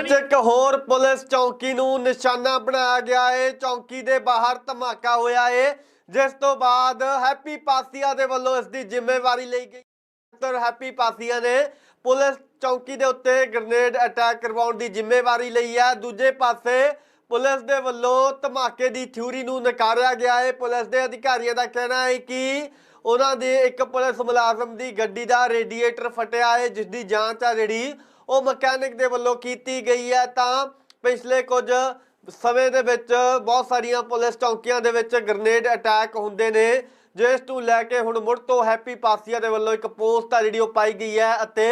ਇੱਕ ਹੋਰ ਪੁਲਿਸ ਚੌਕੀ ਨੂੰ ਨਿਸ਼ਾਨਾ ਬਣਾਇਆ ਗਿਆ ਏ। ਚੌਕੀ ਦੇ ਬਾਹਰ ਧਮਾਕਾ ਹੋਇਆ ਏ, ਜਿਸ ਤੋਂ ਬਾਅਦ ਹੈਪੀ ਪਾਸੀਆ ਦੇ ਵੱਲੋਂ ਇਸ ਦੀ ਜ਼ਿੰਮੇਵਾਰੀ ਲਈ ਗਈ। ਡਾਕਟਰ ਹੈਪੀ ਪਾਸੀਆ ਨੇ ਪੁਲਿਸ ਚੌਕੀ ਦੇ ਉੱਤੇ ਗ੍ਰਨੇਡ ਅਟੈਕ ਕਰਵਾਉਣ ਦੀ ਜ਼ਿੰਮੇਵਾਰੀ ਲਈ ਹੈ ਦੂਜੇ ਪਾਸੇ ਪੁਲਿਸ ਦੇ ਵੱਲੋਂ ਧਮਾਕੇ ਦੀ ਥਿਊਰੀ ਨੂੰ ਨਕਾਰਿਆ ਗਿਆ ਹੈ ਪੁਲਿਸ ਦੇ ਅਧਿਕਾਰੀਆਂ ਦਾ ਕਹਿਣਾ ਹੈ ਕਿ ਉਹਨਾਂ ਦੇ ਇੱਕ ਪੁਲਿਸ ਮੁਲਾਜ਼ਮ ਦੀ ਗੱਡੀ ਦਾ ਰੇਡੀਏਟਰ ਫਟਿਆ ਹੈ ਜਿਸ ਦੀ ਜਾਂਚ ਆ ਜਿਹੜੀ ਉਹ ਮਕੈਨਿਕ ਦੇ ਵੱਲੋਂ ਕੀਤੀ ਗਈ ਹੈ। ਤਾਂ ਪਿਛਲੇ ਕੁਝ ਸਮੇਂ ਦੇ ਵਿੱਚ ਬਹੁਤ ਸਾਰੀਆਂ ਪੁਲਿਸ ਚੌਕੀਆਂ ਦੇ ਵਿੱਚ ਗ੍ਰਨੇਡ ਅਟੈਕ ਹੁੰਦੇ ਨੇ। ਜਿਸ ਨੂੰ ਲੈ ਕੇ ਹੁਣ ਮੁੜ ਤੋਂ ਹੈਪੀ ਪਾਸੀਆ ਦੇ ਵੱਲੋਂ ਇੱਕ ਪੋਸਟ ਆ ਜਿਹੜੀ ਉਹ ਪਾਈ ਗਈ ਹੈ ਅਤੇ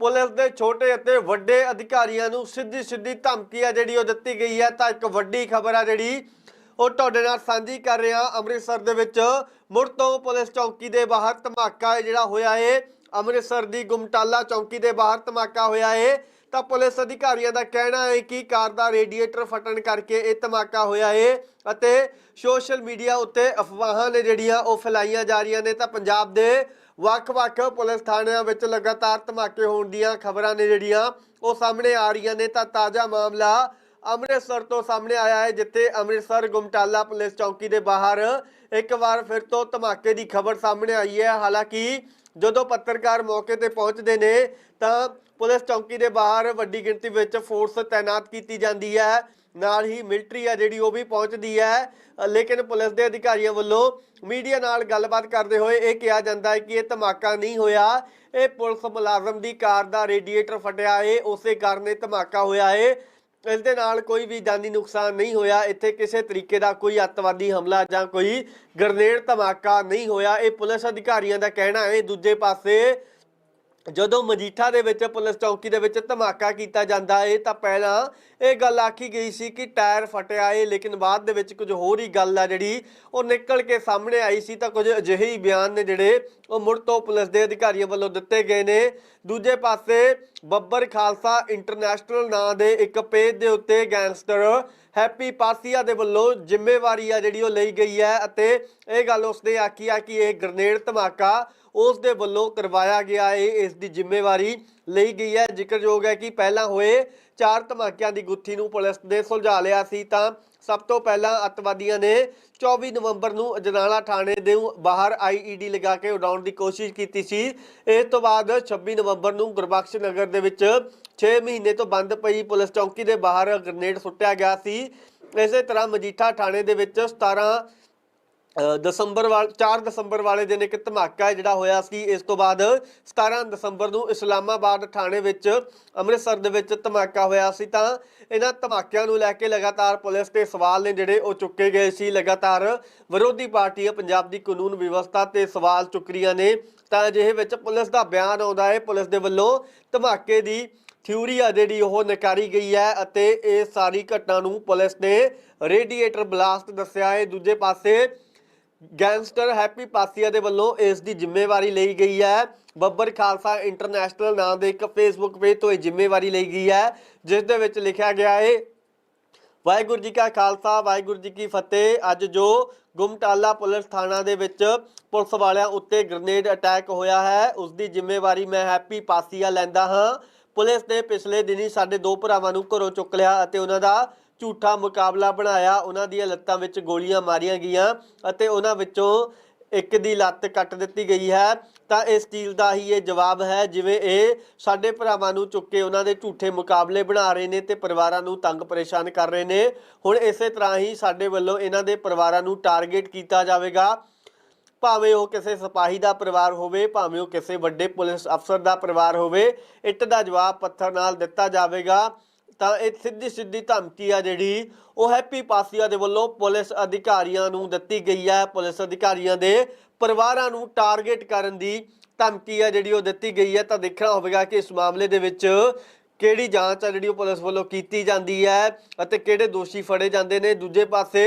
ਪੁਲਿਸ ਦੇ ਛੋਟੇ ਅਤੇ ਵੱਡੇ ਅਧਿਕਾਰੀਆਂ ਨੂੰ ਸਿੱਧੀ ਸਿੱਧੀ ਧਮਕੀ ਆ ਜਿਹੜੀ ਉਹ ਦਿੱਤੀ ਗਈ ਹੈ। ਤਾਂ ਇੱਕ ਵੱਡੀ ਖਬਰ ਆ ਜਿਹੜੀ ਉਹ ਤੁਹਾਡੇ ਨਾਲ ਸਾਂਝੀ ਕਰ ਰਿਹਾ। ਅੰਮ੍ਰਿਤਸਰ ਦੇ ਵਿੱਚ ਮੁੜ ਤੋਂ ਪੁਲਿਸ ਚੌਕੀ ਦੇ ਬਾਹਰ ਧਮਾਕਾ ਜਿਹੜਾ ਹੋਇਆ ਏ। ਅੰਮ੍ਰਿਤਸਰ ਦੀ ਗੁਮਟਾਲਾ ਚੌਂਕੀ ਦੇ ਬਾਹਰ ਧਮਾਕਾ ਹੋਇਆ ਹੈ ਤਾਂ ਪੁਲਿਸ ਅਧਿਕਾਰੀਆਂ ਦਾ ਕਹਿਣਾ ਹੈ ਕਿ ਕਾਰ ਦਾ ਰੇਡੀਏਟਰ ਫਟਣ ਕਰਕੇ ਇਹ ਧਮਾਕਾ ਹੋਇਆ ਹੈ ਅਤੇ ਸੋਸ਼ਲ ਮੀਡੀਆ ਉੱਤੇ ਅਫਵਾਹਾਂ ਨੇ ਜਿਹੜੀਆਂ ਉਹ ਫੈਲਾਈਆਂ ਜਾ ਰਹੀਆਂ ਨੇ। ਤਾਂ ਪੰਜਾਬ ਦੇ ਵੱਖ-ਵੱਖ ਪੁਲਿਸ ਥਾਣਿਆਂ ਵਿੱਚ ਲਗਾਤਾਰ ਧਮਾਕੇ ਹੋਣ ਦੀਆਂ ਖਬਰਾਂ ਨੇ ਜਿਹੜੀਆਂ ਉਹ ਸਾਹਮਣੇ ਆ ਰਹੀਆਂ ਨੇ। ਤਾਂ ਤਾਜ਼ਾ ਮਾਮਲਾ ਅੰਮ੍ਰਿਤਸਰ ਤੋਂ ਸਾਹਮਣੇ ਆਇਆ ਹੈ ਜਿੱਥੇ ਅੰਮ੍ਰਿਤਸਰ ਗੁਮਟਾਲਾ ਪੁਲਿਸ ਚੌਕੀ ਦੇ ਬਾਹਰ ਇੱਕ ਵਾਰ ਫਿਰ ਤੋਂ ਧਮਾਕੇ ਦੀ ਖਬਰ ਸਾਹਮਣੇ ਆਈ ਹੈ ਹਾਲਾਂਕਿ ਜਦੋਂ ਪੱਤਰਕਾਰ ਮੌਕੇ ਤੇ ਪਹੁੰਚਦੇ ਨੇ, ਤਾਂ ਪੁਲਿਸ ਚੌਕੀ ਦੇ ਬਾਹਰ ਵੱਡੀ ਗਿਣਤੀ ਵਿੱਚ ਫੋਰਸ ਤਾਇਨਾਤ ਕੀਤੀ ਜਾਂਦੀ ਹੈ। ਨਾਲ ਹੀ ਮਿਲਟਰੀ ਆ ਜਿਹੜੀ, ਉਹ ਵੀ ਪਹੁੰਚਦੀ ਹੈ। ਲੇਕਿਨ ਪੁਲਿਸ ਦੇ ਅਧਿਕਾਰੀਆਂ ਵੱਲੋਂ ਮੀਡੀਆ ਨਾਲ ਗੱਲਬਾਤ ਕਰਦੇ ਹੋਏ ਇਹ ਕਿਹਾ ਜਾਂਦਾ ਹੈ ਕਿ ਇਹ ਧਮਾਕਾ ਨਹੀਂ ਹੋਇਆ। ਇਹ ਪੁਲਿਸ ਮੁਲਾਜ਼ਮ ਦੀ ਕਾਰ ਦਾ ਰੇਡੀਏਟਰ ਫਟਿਆ ਏ, ਉਸੇ ਕਾਰਨ ਇਹ ਧਮਾਕਾ ਹੋਇਆ ਏ। ਇਸ ਦੇ ਨਾਲ ਕੋਈ ਵੀ ਜਾਨੀ ਨੁਕਸਾਨ ਨਹੀਂ ਹੋਇਆ। ਇੱਥੇ ਕਿਸੇ ਤਰੀਕੇ ਦਾ ਕੋਈ ਅੱਤਵਾਦੀ ਹਮਲਾ ਜਾਂ ਕੋਈ ਗ੍ਰਨੇਡ ਧਮਾਕਾ ਨਹੀਂ ਹੋਇਆ। ਇਹ ਪੁਲਿਸ ਅਧਿਕਾਰੀਆਂ ਦਾ ਕਹਿਣਾ ਹੈ। ਦੂਜੇ ਪਾਸੇ ਜਦੋਂ ਮਜੀਠਾ ਦੇ ਵਿੱਚ, ਪੁਲਿਸ ਚੌਕੀ ਦੇ ਵਿੱਚ ਧਮਾਕਾ ਕੀਤਾ ਜਾਂਦਾ ਏ, ਤਾਂ ਪਹਿਲਾਂ ਇਹ ਗੱਲ ਆਖੀ ਗਈ ਸੀ ਕਿ ਟਾਇਰ ਫਟਿਆ ਏ, ਲੇਕਿਨ ਬਾਅਦ ਦੇ ਵਿੱਚ ਕੁਝ ਹੋਰ ਹੀ ਗੱਲ ਆ ਜਿਹੜੀ ਉਹ ਨਿਕਲ ਕੇ ਸਾਹਮਣੇ ਆਈ ਸੀ, ਤਾਂ ਕੁਝ ਅਜਿਹੇ ਹੀ ਬਿਆਨ ਨੇ ਜਿਹੜੇ ਉਹ ਮੁੜ ਤੋਂ ਪੁਲਿਸ ਦੇ ਅਧਿਕਾਰੀਆਂ ਵੱਲੋਂ ਦਿੱਤੇ ਗਏ ਨੇ। ਦੂਜੇ ਪਾਸੇ, ਬੱਬਰ ਖਾਲਸਾ ਇੰਟਰਨੈਸ਼ਨਲ ਨਾਂ ਦੇ ਇੱਕ ਪੇਜ ਦੇ ਉੱਤੇ ਗੈਂਗਸਟਰ ਹੈਪੀ ਪਾਸੀਆ ਦੇ ਵੱਲੋਂ ਜ਼ਿੰਮੇਵਾਰੀ ਆ ਜਿਹੜੀ ਉਹ ਲਈ ਗਈ ਹੈ ਅਤੇ ਇਹ ਗੱਲ ਉਸਨੇ ਆਖੀ ਆ ਕਿ ਇਹ ਗ੍ਰਨੇਡ ਧਮਾਕਾ ਉਸ ਦੇ ਵੱਲੋਂ ਕਰਵਾਇਆ ਗਿਆ ਹੈ। ਇਸ ਦੀ ਜ਼ਿੰਮੇਵਾਰੀ ਲਈ ਗਈ ਹੈ। ਜ਼ਿਕਰਯੋਗ ਹੈ ਕਿ ਪਹਿਲਾਂ ਹੋਏ ਚਾਰ ਧਮਾਕਿਆਂ ਦੀ ਗੁੱਥੀ ਨੂੰ ਪੁਲਿਸ ਨੇ ਸੁਲਝਾ ਲਿਆ ਸੀ ਤਾਂ ਸਭ ਤੋਂ ਪਹਿਲਾਂ ਅੱਤਵਾਦੀਆਂ ਨੇ 24 ਨਵੰਬਰ ਨੂੰ ਅਜਨਾਲਾ ਥਾਣੇ ਦੇ ਬਾਹਰ ਆਈਈਡੀ ਲਗਾ ਕੇ ਉਡਾਉਣ ਦੀ ਕੋਸ਼ਿਸ਼ ਕੀਤੀ ਸੀ। ਇਸ ਤੋਂ ਬਾਅਦ 26 ਨਵੰਬਰ ਨੂੰ ਗੁਰਬਖਸ਼ ਨਗਰ ਦੇ ਵਿੱਚ 6 ਮਹੀਨੇ ਤੋਂ ਬੰਦ ਪਈ ਪੁਲਿਸ ਚੌਂਕੀ ਦੇ ਬਾਹਰ ਗ੍ਰਨੇਡ ਸੁੱਟਿਆ ਗਿਆ ਸੀ। ਇਸੇ ਤਰ੍ਹਾਂ ਮਜੀਠਾ ਥਾਣੇ ਦੇ ਵਿੱਚ 17 ਦਸੰਬਰ ਵਾਲ 4 ਦਸੰਬਰ ਵਾਲੇ ਦਿਨ ਇੱਕ ਧਮਾਕਾ ਜਿਹੜਾ ਹੋਇਆ ਸੀ, ਇਸ ਤੋਂ ਬਾਅਦ 17 ਦਸੰਬਰ ਨੂੰ ਇਸਲਾਮਾਬਾਦ ਥਾਣੇ ਵਿੱਚ, ਅੰਮ੍ਰਿਤਸਰ ਦੇ ਵਿੱਚ ਧਮਾਕਾ ਹੋਇਆ ਸੀ। ਤਾਂ ਇਹਨਾਂ ਧਮਾਕਿਆਂ ਨੂੰ ਲੈ ਕੇ ਲਗਾਤਾਰ ਪੁਲਿਸ ਤੇ ਸਵਾਲ ਨੇ ਜਿਹੜੇ ਉਹ ਚੁੱਕੇ ਗਏ ਸੀ। ਲਗਾਤਾਰ ਵਿਰੋਧੀ ਪਾਰਟੀਆਂ ਪੰਜਾਬ ਦੀ ਕਾਨੂੰਨ ਵਿਵਸਥਾ ਤੇ ਸਵਾਲ ਚੁੱਕ ਰਹੀਆਂ ਨੇ। ਤਾਂ ਅਜਿਹੇ ਵਿੱਚ ਪੁਲਿਸ ਦਾ ਬਿਆਨ ਆਉਂਦਾ ਹੈ, ਪੁਲਿਸ ਦੇ ਵੱਲੋਂ ਧਮਾਕੇ ਦੀ ਥਿਊਰੀ ਆ ਜਿਹੜੀ ਉਹ ਨਕਾਰੀ ਗਈ ਹੈ ਅਤੇ ਇਹ ਸਾਰੀ ਘਟਨਾ ਨੂੰ ਪੁਲਿਸ ਨੇ ਰੇਡੀਏਟਰ ਬਲਾਸਟ ਦੱਸਿਆ ਹੈ। ਦੂਜੇ ਪਾਸੇ ਗੈਂਗਸਟਰ ਹੈਪੀ ਪਾਸੀਆ ਦੇ ਵੱਲੋਂ ਇਸ ਦੀ ਜ਼ਿੰਮੇਵਾਰੀ ਲਈ ਗਈ ਹੈ। ਬੱਬਰ ਖਾਲਸਾ ਇੰਟਰਨੈਸ਼ਨਲ ਨਾਂ ਦੇ ਇੱਕ ਫੇਸਬੁੱਕ ਪੇਜ ਤੋਂ ਇਹ ਜ਼ਿੰਮੇਵਾਰੀ ਲਈ ਗਈ ਹੈ, ਜਿਸ ਦੇ ਵਿੱਚ ਲਿਖਿਆ ਗਿਆ ਹੈ, ਵਾਹਿਗੁਰੂ ਜੀ ਕਾ ਖਾਲਸਾ, ਵਾਹਿਗੁਰੂ ਜੀ ਕੀ ਫਤਿਹ। ਅੱਜ ਜੋ ਗੁਮਟਾਲਾ ਪੁਲਿਸ ਥਾਣਾ ਦੇ ਵਿੱਚ ਪੁਲਿਸ ਵਾਲਿਆਂ ਉੱਤੇ ਗ੍ਰਨੇਡ ਅਟੈਕ ਹੋਇਆ ਹੈ, ਉਸ ਦੀ ਜ਼ਿੰਮੇਵਾਰੀ ਮੈਂ ਹੈਪੀ ਪਾਸੀਆ ਲੈਂਦਾ ਹਾਂ। ਪੁਲਿਸ ਨੇ ਪਿਛਲੇ ਦਿਨੀ ਸਾਡੇ ਦੋ ਭਰਾਵਾਂ ਨੂੰ ਘਰੋਂ ਚੁੱਕ ਲਿਆ ਅਤੇ ਉਹਨਾਂ ਦਾ ਝੂਠਾ ਮੁਕਾਬਲਾ ਬਣਾਇਆ। ਉਹਨਾਂ ਦੀਆਂ ਲੱਤਾਂ ਵਿੱਚ ਗੋਲੀਆਂ ਮਾਰੀਆਂ ਗਈਆਂ ਅਤੇ ਉਹਨਾਂ ਵਿੱਚੋਂ ਇੱਕ ਦੀ ਲੱਤ ਕੱਟ ਦਿੱਤੀ ਗਈ ਹੈ। ਤਾਂ ਇਸ ਚੀਜ਼ ਦਾ ਹੀ ਇਹ ਜਵਾਬ ਹੈ, ਜਿਵੇਂ ਇਹ ਸਾਡੇ ਭਰਾਵਾਂ ਨੂੰ ਚੁੱਕ ਕੇ ਉਹਨਾਂ ਦੇ ਝੂਠੇ ਮੁਕਾਬਲੇ ਬਣਾ ਰਹੇ ਨੇ ਤੇ ਪਰਿਵਾਰਾਂ ਨੂੰ ਤੰਗ ਪਰੇਸ਼ਾਨ ਕਰ ਰਹੇ ਨੇ। ਹੁਣ ਇਸੇ ਤਰ੍ਹਾਂ ਹੀ ਸਾਡੇ ਵੱਲੋਂ ਇਹਨਾਂ ਦੇ ਪਰਿਵਾਰਾਂ ਨੂੰ ਟਾਰਗੇਟ ਕੀਤਾ ਜਾਵੇਗਾ। ਭਾਵੇਂ ਉਹ ਕਿਸੇ ਸਿਪਾਹੀ ਦਾ ਪਰਿਵਾਰ ਹੋਵੇ, ਭਾਵੇਂ ਉਹ ਕਿਸੇ ਵੱਡੇ ਪੁਲਿਸ ਅਫਸਰ ਦਾ ਪਰਿਵਾਰ ਹੋਵੇ, ਇੱਟ ਦਾ ਜਵਾਬ ਪੱਥਰ ਨਾਲ ਦਿੱਤਾ ਜਾਵੇਗਾ। ਤਾਂ ਇਹ ਸਿੱਧੀ ਸਿੱਧੀ ਧਮਕੀ ਆ ਜਿਹੜੀ ਉਹ ਹੈਪੀ ਪਾਸੀਆ ਦੇ ਵੱਲੋਂ ਪੁਲਿਸ ਅਧਿਕਾਰੀਆਂ ਨੂੰ ਦਿੱਤੀ ਗਈ ਹੈ ਪੁਲਿਸ ਅਧਿਕਾਰੀਆਂ ਦੇ ਪਰਿਵਾਰਾਂ ਨੂੰ ਟਾਰਗੇਟ ਕਰਨ ਦੀ ਧਮਕੀ ਆ ਜਿਹੜੀ ਉਹ ਦਿੱਤੀ ਗਈ ਹੈ ਤਾਂ ਦੇਖਣਾ ਹੋਵੇਗਾ ਕਿ ਇਸ ਮਾਮਲੇ ਦੇ ਵਿੱਚ ਕਿਹੜੀ ਜਾਂਚ ਆ ਜਿਹੜੀ ਉਹ ਪੁਲਿਸ ਵੱਲੋਂ ਕੀਤੀ ਜਾਂਦੀ ਹੈ ਅਤੇ ਕਿਹੜੇ ਦੋਸ਼ੀ ਫੜੇ ਜਾਂਦੇ ਨੇ। ਦੂਜੇ ਪਾਸੇ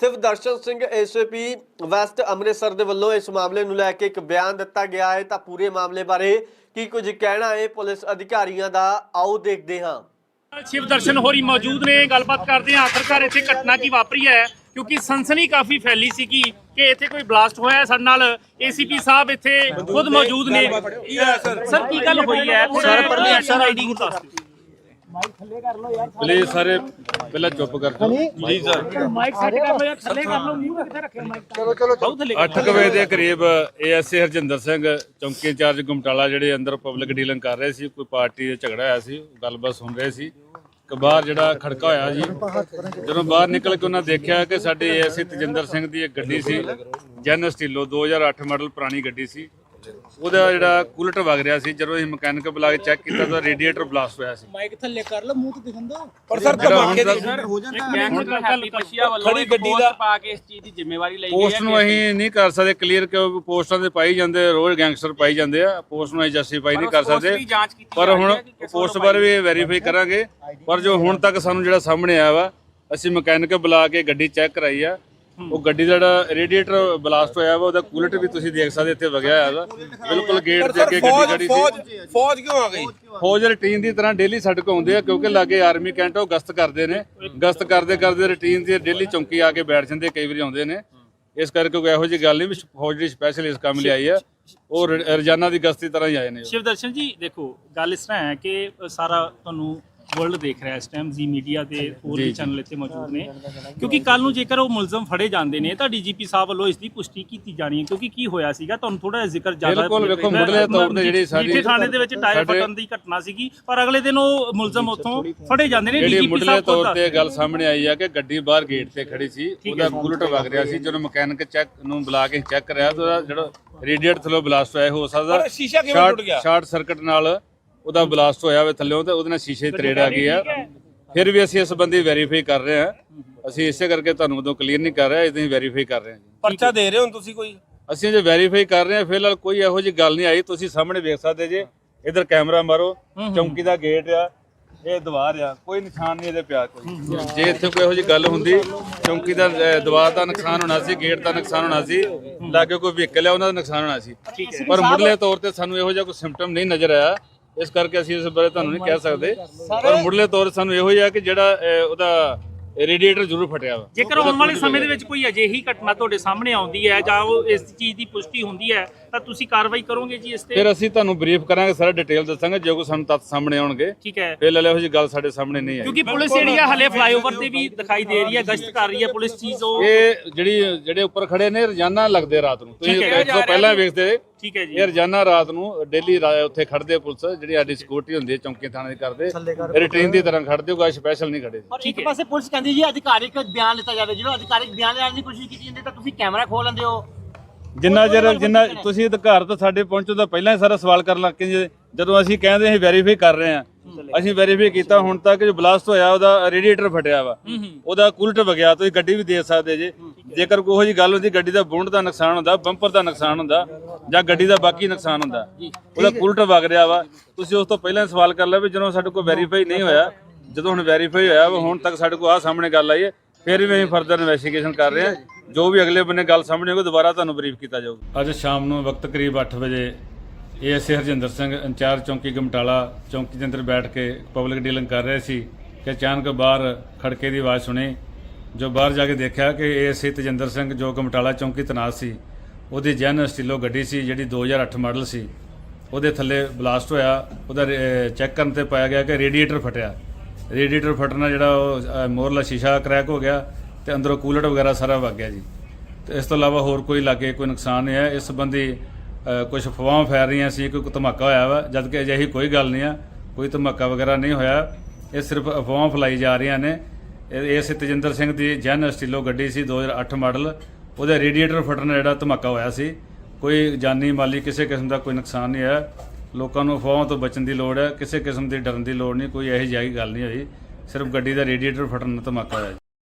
ਸਿਵ ਦਰਸ਼ਨ ਸਿੰਘ ਐਸਪੀ ਵੈਸਟ ਅੰਮ੍ਰਿਤਸਰ ਦੇ ਵੱਲੋਂ ਇਸ ਮਾਮਲੇ ਨੂੰ ਲੈ ਕੇ ਇੱਕ ਬਿਆਨ ਦਿੱਤਾ ਗਿਆ ਹੈ। ਤਾਂ ਪੂਰੇ ਮਾਮਲੇ ਬਾਰੇ ਕੀ ਕੁਝ ਕਹਿਣਾ ਹੈ ਪੁਲਿਸ ਅਧਿਕਾਰੀਆਂ ਦਾ? ਆਓ ਦੇਖਦੇ ਹਾਂ। ਸ਼ਿਵ ਦਰਸ਼ਨ ਹੋਰੀ ਮੌਜੂਦ ਨੇ ਗੱਲਬਾਤ ਕਰਦੇ ਹਾਂ। ਆਖਰਕਾਰ ਇੱਥੇ ਘਟਨਾ ਕੀ ਵਾਪਰੀ ਹੈ? ਕਿਉਂਕਿ ਸਨਸਨੀ ਕਾਫੀ ਫੈਲੀ ਸੀ ਕਿ ਕਿ ਇੱਥੇ ਕੋਈ ਬਲਾਸਟ ਹੋਇਆ ਹੈ। ਸਾਡੇ ਨਾਲ ਏਸੀਪੀ ਸਾਹਿਬ ਇੱਥੇ ਖੁਦ ਮੌਜੂਦ ਨੇ। ਸਰ ਕੀ ਗੱਲ ਹੋਈ ਹੈ? ਸਰ ਪਰਮੇਸ਼ਰ ਆਈਡੀ ਪਲੀਜ਼ ਸਾਰੇ ਪਹਿਲਾਂ ਚੁੱਪ ਕਰ ਜਾਓ। ਜੀ ਸਰ। ਮਾਈਕ ਸੈੱਟ ਕਰ ਲਓ ਯਾਰ ਥੱਲੇ ਕਰ ਲਓ। ਮੂੰਹ ਕਿੱਥੇ ਰੱਖਿਆ ਮਾਈਕ? ਚਲੋ ਚਲੋ ਬਹੁਤ ਥੱਲੇ 8 ਵਜੇ ਦੇ ਕਰੀਬ ਏਐਸਏ ਹਰਜਿੰਦਰ ਸਿੰਘ ਚੌਂਕੀ ਇੰਚਾਰਜ ਗੁਮਟਾਲਾ ਜਿਹੜੇ ਅੰਦਰ ਪਬਲਿਕ ਡੀਲਿੰਗ ਕਰ ਰਹੇ ਸੀ ਕੋਈ ਪਾਰਟੀ ਦਾ ਝਗੜਾ ਹੋਇਆ ਸੀ ਗੱਲਬਾਤ ਸੁਣ ਰਹੇ ਸੀ। ਕਿ ਬਾਹਰ ਜਿਹੜਾ ਖੜਕਾ ਹੋਇਆ ਜੀ, ਜਦੋਂ ਬਾਹਰ ਨਿਕਲ ਕੇ ਉਹਨਾਂ ਦੇਖਿਆ ਕਿ ਸਾਡੇ ਏਐਸਏ ਤਜਿੰਦਰ ਸਿੰਘ ਦੀ ਇੱਕ ਗੱਡੀ ਸੀ, ਜੈਨ ਸਟੀਲੋ 2008 ਮਾਡਲ ਪੁਰਾਣੀ ਗੱਡੀ ਸੀ। ਉਹਦਾ ਜਿਹੜਾ ਕੂਲਟ ਵਗ ਰਿਹਾ ਸੀ ਜਦੋਂ ਅਸੀਂ ਮਕੈਨਿਕ ਬੁਲਾ ਕੇ ਚੈੱਕ ਕੀਤਾ ਤਾਂ ਰੇਡੀਏਟਰ ਬਲਾਸਟ ਹੋਇਆ ਸੀ। ਮਾਈਕ ਥੱਲੇ ਕਰ ਲਓ ਮੂੰਹ ਤੇ ਦਿਖਣ ਦੋ। ਪਰ ਸਰ ਧਮਾਕੇ ਦੀ ਗੈਂਗਸਟਰ ਹੈਪੀ ਪਸ਼ੀਆ ਵੱਲੋਂ ਖੜੀ ਗੱਡੀ ਦਾ- ਪਾ ਕੇ ਇਸ ਚੀਜ਼ ਦੀ ਜ਼ਿੰਮੇਵਾਰੀ ਲਈ ਗਈ ਪੋਸਟ ਹੈ ਨੂੰ ਅਸੀਂ ਨਹੀਂ ਕਰ ਸਕਦੇ ਕਲੀਅਰ ਕਿ ਪੋਸਟਾਂ ਤੇ ਪਾਈ ਜਾਂਦੇ ਰੋਜ਼ ਗੈਂਗਸਟਰ ਪਾਈ ਜਾਂਦੇ ਆ ਪੋਸਟ ਨੂੰ ਅਸੀਂ ਜਸਟੀਫਾਈ ਨਹੀਂ ਕਰ ਸਕਦੇ। ਪਰ ਹੁਣ ਹੈ ਪੋਸਟ ਬਾਰੇ ਵੀ ਵੈਰੀਫਾਈ ਕਰਾਂਗੇ। ਪਰ ਜੋ ਹੁਣ ਤੱਕ ਸਾਨੂੰ ਜਿਹੜਾ ਸਾਹਮਣੇ ਆਇਆ ਵਾ ਅਸੀਂ ਮਕੈਨਿਕ ਬੁਲਾ ਕੇ ਗੱਡੀ ਚੈੱਕ ਕਰਾਈ ਆ। ਉਹ ਗੱਡੀ ਦਾ ਜਿਹੜਾ ਰੇਡੀਏਟਰ ਬਲਾਸਟ ਹੋਇਆ ਵਾ ਉਹਦਾ ਕੂਲਟ ਵੀ ਤੁਸੀਂ ਦੇਖ ਸਕਦੇ ਇੱਥੇ ਵਗਿਆ ਹੋਇਆ ਵਾ। ਬਿਲਕੁਲ ਗੇਟ ਦੇ ਅੱਗੇ ਗੱਡੀ ਖੜੀ ਫੌਜ ਸੀ। ਫੌਜ ਕਿਉਂ ਆ ਗਈ? ਫੌਜ ਰੂਟੀਨ ਦੀ ਤਰ੍ਹਾਂ ਡੇਲੀ ਸਾਡੇ ਆਉਂਦੇ ਆ ਕਿਉਂਕਿ ਲਾਗੇ ਆਰਮੀ ਕੈਂਟ ਉਹ ਗਸ਼ਤ ਕਰਦੇ ਨੇ। ਗਸ਼ਤ ਕਰਦੇ ਕਰਦੇ ਰੂਟੀਨ ਦੀ ਡੇਲੀ ਚੌਂਕੀ ਆ ਕੇ ਬੈਠ ਜਾਂਦੇ ਕਈ ਵਾਰੀ ਆਉਂਦੇ ਨੇ। ਇਸ ਕਰਕੇ ਕੋਈ ਇਹੋ ਜਿਹੀ ਗੱਲ ਨਹੀਂ ਵੀ ਫੌਜ ਦੀ ਸਪੈਸ਼ਲ ਇਸ ਕੰਮ ਲਈ ਆਈ ਆ। ਉਹ ਰੋਜ਼ਾਨਾ ਦੀ ਗਸ਼ਤੀ ਤਰ੍ਹਾਂ ਹੀ ਆਏ ਨੇ। ਸ਼ਿਵਦਰਸ਼ਨ ਜੀ ਦੇਖੋ ਗੱਲ ਇਸ ਤਰ੍ਹਾਂ ਹੈ ਕਿ ਸਾਰਾ ਤੁਹਾਨੂੰ ਵਰਲਡ ਦੇਖ ਰਿਹਾ ਇਸ ਟਾਈਮ ਜੀ ਮੀਡੀਆ ਤੇ ਹੋਰ ਵੀ ਚੈਨਲ ਇੱਥੇ ਮੌਜੂਦ ਨੇ। ਕਿਉਂਕਿ ਕੱਲ ਨੂੰ ਜੇਕਰ ਉਹ ਮੁਲਜ਼ਮ ਫੜੇ ਜਾਂਦੇ ਨੇ ਤਾਂ ਡੀਜੀਪੀ ਸਾਹਿਬ ਵੱਲੋਂ ਇਸ ਦੀ ਪੁਸ਼ਟੀ ਕੀਤੀ ਜਾਣੀ ਹੈ। ਕਿਉਂਕਿ ਕੀ ਹੋਇਆ ਸੀਗਾ ਤੁਹਾਨੂੰ ਥੋੜਾ ਜਿਹਾ ਜ਼ਿਕਰ ਜ਼ਿਆਦਾ ਬਿਲਕੁਲ, ਵੇਖੋ, ਮੁੱਢਲੇ ਤੌਰ ਤੇ ਜਿਹੜੀ ਸਾਡੀ- ਥਾਣੇ ਦੇ ਵਿੱਚ ਟਾਇਰ ਫਟਣ ਦੀ ਘਟਨਾ ਸੀਗੀ ਪਰ ਅਗਲੇ ਦਿਨ ਉਹ ਮੁਲਜ਼ਮ ਉੱਥੋਂ ਫੜੇ ਜਾਂਦੇ ਨੇ ਡੀਜੀਪੀ ਮੁੱਢਲੇ ਸਾਹਿਬ ਤੌਰ ਖੁਦ ਤੇ ਗੱਲ ਸਾਹਮਣੇ ਆਈ ਆ ਕਿ ਗੱਡੀ ਬਾਹਰ ਗੇਟ ਤੇ ਖੜੀ ਸੀ ਉਹਦਾ ਕੂਲਟ ਵਗ ਰਿਹਾ ਸੀ ਜਦੋਂ ਮਕੈਨਿਕ ਚੈੱਕ ਨੂੰ ਬੁਲਾ ਕੇ ਚੈੱਕ ਕਰਿਆ ਤਾਂ ਉਹਦਾ ਜਿਹੜਾ ਰੇਡੀਏਟਰ ਥੱਲੋਂ ਬਲਾਸਟ ਹੋਇਆ ਹੋ ਸਕਦਾ ਪਰ ਸ਼ੀਸ਼ਾ ਕਿਵੇਂ ਸ਼ਾਰਟ- ਟੁੱਟ ਗਿਆ? ਸ਼ਾਰਟ ਸਰਕਟ ਨਾਲ ਉਹਦਾ ਬਲਾਸਟ ਹੋਇਆ ਹੋਵੇ ਥੱਲੇ ਤੇ ਉਹਦੇ ਨਾਲ ਸ਼ੀਸ਼ੇ ਤਰੇੜ ਆ ਗਈ ਆ। ਫਿਰ ਵੀ ਅਸੀਂ ਇਸ ਸੰਬੰਧੀ ਵੈਰੀਫਾਈ ਕਰ ਰਹੇ ਹਾਂ। ਅਸੀਂ ਇਸੇ ਕਰਕੇ ਤੁਹਾਨੂੰ ਉਦੋਂ ਕਲੀਅਰ ਨਹੀਂ ਕਰ ਰਹੇ ਅਸੀਂ ਵੈਰੀਫਾਈ ਕਰ ਰਹੇ ਹਾਂ ਜੀ। ਪਰਚਾ ਦੇ ਰਹੇ ਹੋ ਤੁਸੀਂ ਕੋਈ? ਅਸੀਂ ਜੇ ਵੈਰੀਫਾਈ ਕਰ ਰਹੇ ਹਾਂ। ਫਿਲਹਾਲ ਕੋਈ ਇਹੋ ਜਿਹੀ ਗੱਲ ਨਹੀਂ ਆਈ। ਤੁਸੀਂ ਸਾਹਮਣੇ ਵੇਖ ਸਕਦੇ ਜੇ। ਇਧਰ ਕੈਮਰਾ ਮਾਰੋ। ਚੌਂਕੀ ਦਾ ਗੇਟ ਆ। ਇਹ ਦੀਵਾਰ ਆ। ਕੋਈ ਨਿਸ਼ਾਨ ਨਹੀਂ ਇਹਦੇ ਪਿਆ ਕੋਈ। ਜੇ ਇੱਥੇ ਕੋਈ ਇਹੋ ਜਿਹੀ ਗੱਲ ਹੁੰਦੀ ਚੌਂਕੀ ਦਾ ਦੀਵਾਰ ਦਾ ਨੁਕਸਾਨ ਹੋਣਾ ਸੀ ਗੇਟ ਦਾ ਨੁਕਸਾਨ ਹੋਣਾ ਸੀ ਲਾਗੇ ਕੋਈ ਵਹੀਕਲ ਆ ਉਹਨਾਂ ਦਾ ਨੁਕਸਾਨ ਹੋਣਾ ਸੀ। ਪਰ ਮੁੱਢਲੇ ਤੌਰ ਤੇ ਸਾਨੂੰ ਇਹੋ ਜਿਹਾ ਕੋਈ ਸਿੰਪਟਮ ਨਹੀਂ ਨਜ਼ਰ ਆਇਆ। ਇਸ ਕਰਕੇ ਅਸੀਂ ਇਸ ਬਾਰੇ ਤੁਹਾਨੂੰ ਨਹੀਂ ਕਹਿ ਸਕਦੇ। ਪਰ ਮੁੱਢਲੇ ਤੌਰ ਸਾਨੂੰ ਇਹੋ ਹੀ ਆ ਕਿ ਜਿਹੜਾ ਉਹਦਾ ਰੇਡੀਏਟਰ ਜ਼ਰੂਰ ਫਟਿਆ ਵਾ। ਜੇਕਰ ਆਉਣ ਵਾਲੇ ਸਮੇਂ ਦੇ ਵਿੱਚ ਕੋਈ ਅਜਿਹੀ ਘਟਨਾ ਤੁਹਾਡੇ ਸਾਹਮਣੇ ਆਉਂਦੀ ਹੈ ਜਾਂ ਉਹ ਇਸ ਚੀਜ਼ ਦੀ ਪੁਸ਼ਟੀ ਹੁੰਦੀ ਹੈ ਤਾਂ ਤੁਸੀਂ ਕਾਰਵਾਈ ਕਰੋਗੇ ਜੀ ਇਸ ਤੇ? ਫਿਰ ਅਸੀਂ ਤੁਹਾਨੂੰ ਬਰੀਫ ਕਰਾਂਗੇ ਸਾਰਾ ਡਿਟੇਲ ਦੱਸਾਂਗੇ ਜੇ ਕੋਈ ਸਾਨੂੰ ਤੱਥ ਸਾਹਮਣੇ ਆਉਣਗੇ। ਠੀਕ ਹੈ। ਫਿਲਹਾਲ ਇਹੋ ਜਿਹੀ ਗੱਲ ਸਾਡੇ ਸਾਹਮਣੇ ਨਹੀਂ ਆਈ। ਕਿਉਂਕਿ ਪੁਲਿਸ ਜਿਹੜੀ ਆ ਹਲੇ ਫਲਾਈਓਵਰ ਤੇ ਵੀ ਦਿਖਾਈ ਦੇ ਰਹੀ ਹੈ ਗਸ਼ਤ ਕਰ ਰਹੀ ਹੈ ਪੁਲਿਸ ਚੀਜ਼ ਉਹ ਇਹ ਜਿਹੜੀ ਜਿਹੜੇ ਉੱਪਰ ਖੜੇ ਨੇ ਰੋਜ਼ਾਨਾ ਲੱਗਦੇ ਰਾਤ ਨੂੰ। ਤੁਸੀਂ ਪਹਿਲਾਂ ਵੇਖਦੇ ਠੀਕ ਹੈ ਜੀ। ਇਹ ਰੋਜ਼ਾਨਾ ਰਾਤ ਨੂੰ ਡੇਲੀ ਉੱਥੇ ਖੜਦੇ ਪੁਲਿਸ ਜਿਹੜੀ ਸਾਡੀ ਸਿਕਿਉਰਿਟੀ ਹੁੰਦੀ ਹੈ ਚੌਂਕੀ ਥਾਣੇ ਦੀ ਕਰਦੇ। ਰੂਟੀਨ ਦੀ ਤਰ੍ਹਾਂ ਖੜਦੇ ਹੋ ਕੋਈ ਸਪੈਸ਼ਲ ਨਹੀਂ ਖੜੇ ਪਰ ਇੱਕ ਪਾਸੇ ਪੁਲਿਸ ਕਹਿੰਦੀ ਜੀ ਅਧਿਕਾਰਿਕ ਬਿਆਨ ਲਿੱਤਾ ਜਾਵੇ। ਜਦੋਂ ਅਧਿਕਾਰਿਕ ਬਿਆਨ ਲੈਣ ਦੀ ਕੋਸ਼ਿਸ਼ ਕੀਤੀ ਜਾਂਦੀ ਤਾਂ ਤੁਸੀਂ ਕੈਮਰਾ ਖੋਲ ਲੈਂਦੇ ਹੋ। ਜਿੰਨਾ ਚਿਰ ਜਿੰਨਾ ਤੁਸੀਂ ਅਧਿਕਾਰ ਤੋਂ ਸਾਡੇ ਪਹੁੰਚੋ ਤਾਂ ਪਹਿਲਾਂ ਹੀ ਸਾਰਾ ਸਵਾਲ ਕਰਨ ਲੱਗ ਕੇ ਜਦੋਂ ਅਸੀਂ ਕਹਿੰਦੇ ਅਸੀਂ ਵੈਰੀਫਾਈ ਕਰ ਰਹੇ ਹਾਂ ਅਸੀਂ ਵੈਰੀਫਾਈ ਕੀਤਾ ਹੁਣ ਤੱਕ ਜੋ ਬਲਾਸਟ ਹੋਇਆ ਉਹਦਾ ਰੇਡੀਏਟਰ ਫਟਿਆ ਵਾ। ਉਹਦਾ ਕੁਲਟ ਵਗਿਆ ਤੁਸੀਂ ਗੱਡੀ ਵੀ ਦੇ ਸਕਦੇ ਜੇ। ਜੇਕਰ ਕੋਈ ਜੀ ਗੱਲ ਹੁੰਦੀ ਗੱਡੀ ਦਾ ਬੋਨਟ ਦਾ ਨੁਕਸਾਨ ਹੁੰਦਾ ਬੰਪਰ ਦਾ ਨੁਕਸਾਨ ਹੁੰਦਾ ਜਾਂ ਗੱਡੀ ਦਾ ਬਾਕੀ ਨੁਕਸਾਨ ਹੁੰਦਾ ਉਹਦਾ ਕੁਲਟ ਵਗ ਰਿਹਾ ਵਾ ਤੁਸੀਂ ਉਸ ਤੋਂ ਪਹਿਲਾਂ ਸਵਾਲ ਕਰ ਲਿਆ ਵੀ ਜਦੋਂ ਸਾਡੇ ਕੋਲ ਵੈਰੀਫਾਈ ਨਹੀਂ ਹੋਇਆ ਜਦੋਂ ਹੁਣ ਵੈਰੀਫਾਈ ਹੋਇਆ ਵਾ ਹੁਣ ਤੱਕ ਸਾਡੇ ਕੋਲ ਆ ਸਾਹਮਣੇ ਗੱਲ ਆਈ ਹੈ ਫਿਰ ਵੀ ਅਸੀਂ ਫਰਦਰ ਇਨਵੈਸਟੀਗੇਸ਼ਨ ਕਰ ਰਹੇ ਹਾਂ। ਜੋ। ਵੀ ਅਗਲੇ ਬੰਨੇ ਗੱਲ ਸਾਹਮਣੇ ਆਊਗੀ ਦੁਬਾਰਾ ਤੁਹਾਨੂੰ ਬਰੀਫ ਕੀਤਾ ਜਾਊਗਾ। ਅੱਜ ਸ਼ਾਮ ਨੂੰ ਵਕਤ ਕਰੀਬ 8 ਵਜੇ ਏਐਸਏ ਹਰਜਿੰਦਰ ਸਿੰਘ ਇੰਚਾਰਜ ਚੌਂਕੀ ਗਮਟਾਲਾ ਚੌਂਕੀ ਦੇ ਅੰਦਰ ਬੈਠ ਕੇ ਪਬਲਿਕ ਡੀਲਿੰਗ ਕਰ ਰਹੇ ਸੀ ਕਿ ਅਚਾਨਕ ਬਾਹਰ ਖੜਕੇ ਦੀ ਆਵਾਜ਼ ਸੁਣੀ। ਜੋ ਬਾਹਰ ਜਾ ਕੇ ਦੇਖਿਆ ਕਿ ਏਐਸਏ ਤਜਿੰਦਰ ਸਿੰਘ ਜੋ ਕਮਟਾਲਾ ਚੌਂਕੀ ਤਨਾਸ ਸੀ। ਉਹਦੀ ਜੈਨ ਸਟੀਲੋ ਗੱਡੀ ਸੀ ਜਿਹੜੀ 2008 ਮਾਡਲ ਸੀ। ਉਹਦੇ ਥੱਲੇ ਬਲਾਸਟ ਹੋਇਆ ਉਹਦਾ ਚੈੱਕ ਕਰਨ ਤੇ ਪਾਇਆ ਗਿਆ ਕਿ ਰੇਡੀਏਟਰ ਫਟਿਆ। ਰੇਡੀਏਟਰ ਫਟਣਾ ਜਿਹੜਾ ਉਹ ਅ, ਮੋਰਲਾ ਸ਼ੀਸ਼ਾ ਕ੍ਰੈਕ ਹੋ ਗਿਆ ਤੇ ਅੰਦਰੋਂ ਕੂਲਰ ਵਗੈਰਾ ਸਾਰਾ ਵਗ ਗਿਆ ਜੀ। ਤੇ ਇਸ ਤੋਂ ਇਲਾਵਾ ਹੋਰ ਕੋਈ ਲਾਗੇ ਕੋਈ ਨੁਕਸਾਨ ਨਹੀਂ ਹੈ ਇਸ ਸੰਬੰਧੀ ਕੁਝ ਅਫਵਾਹਾਂ ਫੈਲ ਰਹੀਆਂ ਸੀ ਕੋਈ ਧਮਾਕਾ ਹੋਇਆ ਵਾ ਜਦ ਕਿ ਅਜਿਹੀ ਕੋਈ ਗੱਲ ਨਹੀਂ ਆ ਕੋਈ ਧਮਾਕਾ ਵਗੈਰਾ ਨਹੀਂ ਹੋਇਆ। ਇਹ ਸਿਰਫ ਅਫਵਾਹਾਂ ਫੈਲਾਈ ਜਾ ਰਹੀਆਂ ਨੇ। ਇਸ ਤਜਿੰਦਰ ਸਿੰਘ ਦੀ ਜੈਨ ਸਟੀਲੋ ਗੱਡੀ ਸੀ 2008 ਮਾਡਲ। ਉਹਦੇ ਰੇਡੀਏਟਰ ਫਟਣ ਦਾ ਜਿਹੜਾ ਧਮਾਕਾ ਹੋਇਆ ਸੀ। ਕੋਈ ਜਾਨੀ ਮਾਲੀ ਕਿਸੇ ਕਿਸਮ ਦਾ ਕੋਈ ਨੁਕਸਾਨ ਨਹੀਂ ਹੋਇਆ। ਲੋਕਾਂ ਨੂੰ ਅਫਵਾਹਾਂ ਤੋਂ ਬਚਣ ਦੀ ਲੋੜ ਹੈ। ਕਿਸੇ ਕਿਸਮ ਦੀ ਡਰਨ ਦੀ ਲੋੜ ਨਹੀਂ। ਕੋਈ ਇਹੋ ਜਿਹੀ ਗੱਲ ਨਹੀਂ ਹੋਈ। ਸਿਰਫ ਗੱਡੀ ਦਾ ਰੇਡੀਏਟਰ ਫਟਣ ਦਾ ਧਮਾਕਾ ਹੋਇਆ